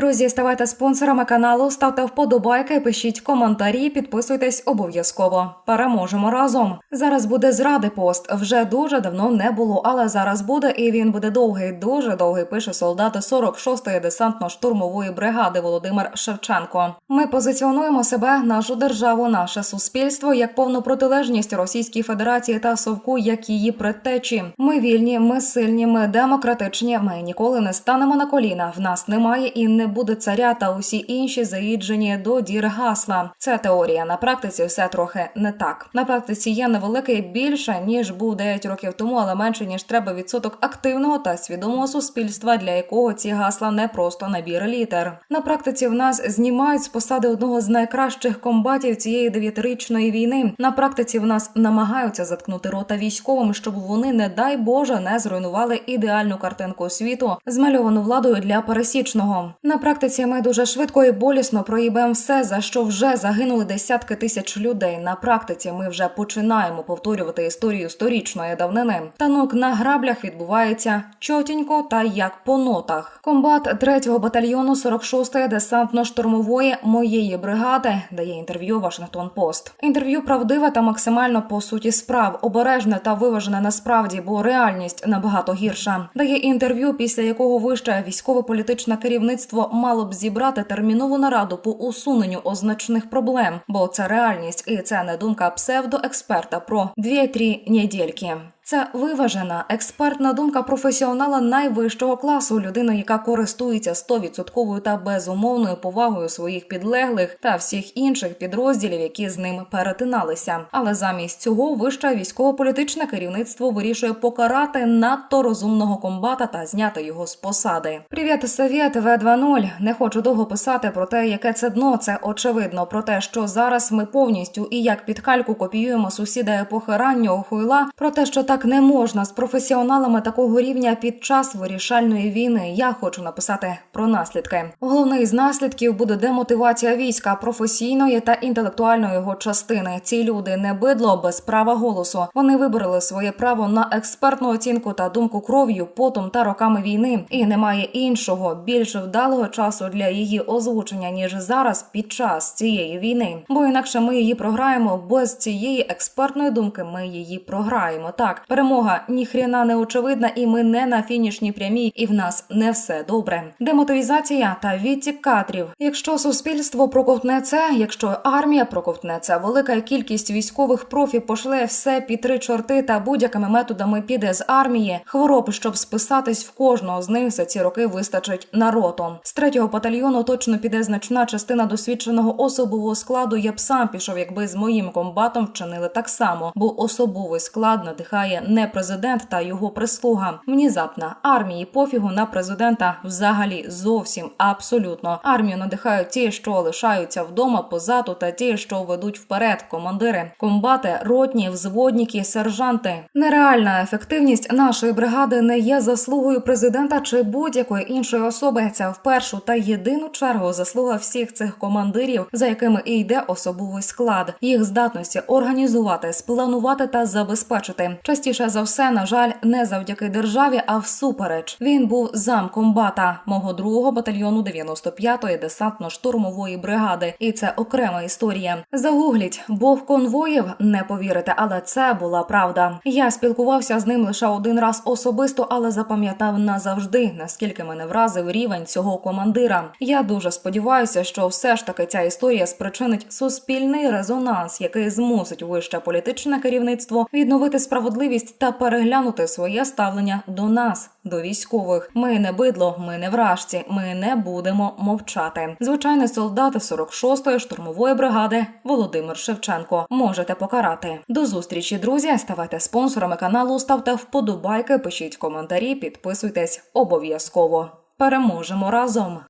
Друзі, ставайте спонсорами каналу, ставте вподобайки, пишіть коментарі, підписуйтесь обов'язково. Переможемо разом. Зараз буде зради пост. Вже дуже давно не було, але зараз буде, і він буде довгий, дуже довгий. Пише солдат 46-ї десантно-штурмової бригади Володимир Шевченко. Ми позиціонуємо себе, нашу державу, наше суспільство як повну протилежність Російській Федерації та совку, як її предтечі. Ми вільні, ми сильні, ми демократичні. Ми ніколи не станемо на коліна. В нас немає і не буде царя та усі інші заїджені до дір гасла. Це теорія. На практиці все трохи не так. На практиці є невеликий більше ніж був 9 років тому, але менше ніж треба відсоток активного та свідомого суспільства, для якого ці гасла не просто набір літер. На практиці в нас знімають з посади одного з найкращих комбатів цієї дев'ятирічної війни. На практиці в нас намагаються заткнути рота військовим, щоб вони, не дай Боже, не зруйнували ідеальну картинку світу, змальовану владою для пересічного. На практиці ми дуже швидко і болісно проїбемо все, за що вже загинули десятки тисяч людей. На практиці ми вже починаємо повторювати історію сторічної давнини. Танок на граблях відбувається чотінько та як по нотах. Комбат 3-го батальйону 46-ї десантно-штурмової моєї бригади дає інтерв'ю Вашингтон Пост. Інтерв'ю правдиве та максимально по суті справ, обережне та виважене насправді, бо реальність набагато гірша. Дає інтерв'ю, після якого вище військово-політичне керівництво мало б зібрати термінову нараду по усуненню означених проблем, бо це реальність, і це не думка псевдоексперта про 2-3 недільки. Це виважена експертна думка професіонала найвищого класу, людини, яка користується 100% та безумовною повагою своїх підлеглих та всіх інших підрозділів, які з ним перетиналися. Але замість цього вище військово-політичне керівництво вирішує покарати надто розумного комбата та зняти його з посади. Привіт, совєт В20. Не хочу довго писати про те, яке це дно. Це очевидно про те, що зараз ми повністю і як під кальку копіюємо сусіда епохи раннього хуйла, про те, що так не можна з професіоналами такого рівня під час вирішальної війни. Я хочу написати про наслідки. Головний з наслідків буде демотивація війська професійної та інтелектуальної його частини. Ці люди не бидло без права голосу. Вони вибороли своє право на експертну оцінку та думку кров'ю, потом та роками війни. І немає іншого більш вдалого часу для її озвучення ніж зараз під час цієї війни. Бо інакше ми її програємо. Без цієї експертної думки ми її програємо. Так, перемога ніхрена не очевидна, і ми не на фінішній прямій, і в нас не все добре. Демотивізація та відтік кадрів. Якщо суспільство проковтне це, якщо армія проковтне це, велика кількість військових профі пошле все під три чорти та будь-якими методами піде з армії. Хвороб, щоб списатись в кожного з них за ці роки вистачить на роту. З третього батальйону точно піде значна частина досвідченого особового складу. Я б сам пішов, якби з моїм комбатом вчинили так само, бо особовий склад надихає не президент та його прислуга. Внезапно армії пофігу на президента взагалі зовсім абсолютно. Армію надихають ті, що лишаються вдома позаду, та ті, що ведуть вперед командири, комбати, ротні, взводніки, сержанти. Нереальна ефективність нашої бригади не є заслугою президента чи будь-якої іншої особи. Це в першу та єдину чергу заслуга всіх цих командирів, за якими і йде особовий склад, їх здатності організувати, спланувати та забезпечити. Частіше за все, на жаль, не завдяки державі, а всупереч. Він був замкомбата мого другого батальйону 95-ї десантно-штурмової бригади, і це окрема історія. Загугліть Бог конвоїв, не повірите, але це була правда. Я спілкувався з ним лише один раз особисто, але запам'ятав назавжди, наскільки мене вразив рівень цього командира. Я дуже сподіваюся, що все ж таки ця історія спричинить суспільний резонанс, який змусить вище політичне керівництво відновити справедливість та переглянути своє ставлення до нас, до військових. Ми не бидло, ми не вражці, ми не будемо мовчати. Звичайний солдат 46-ї штурмової бригади Володимир Шевченко. Можете покарати. До зустрічі, друзі. Ставайте спонсорами каналу, ставте вподобайки, пишіть коментарі, підписуйтесь обов'язково. Переможемо разом.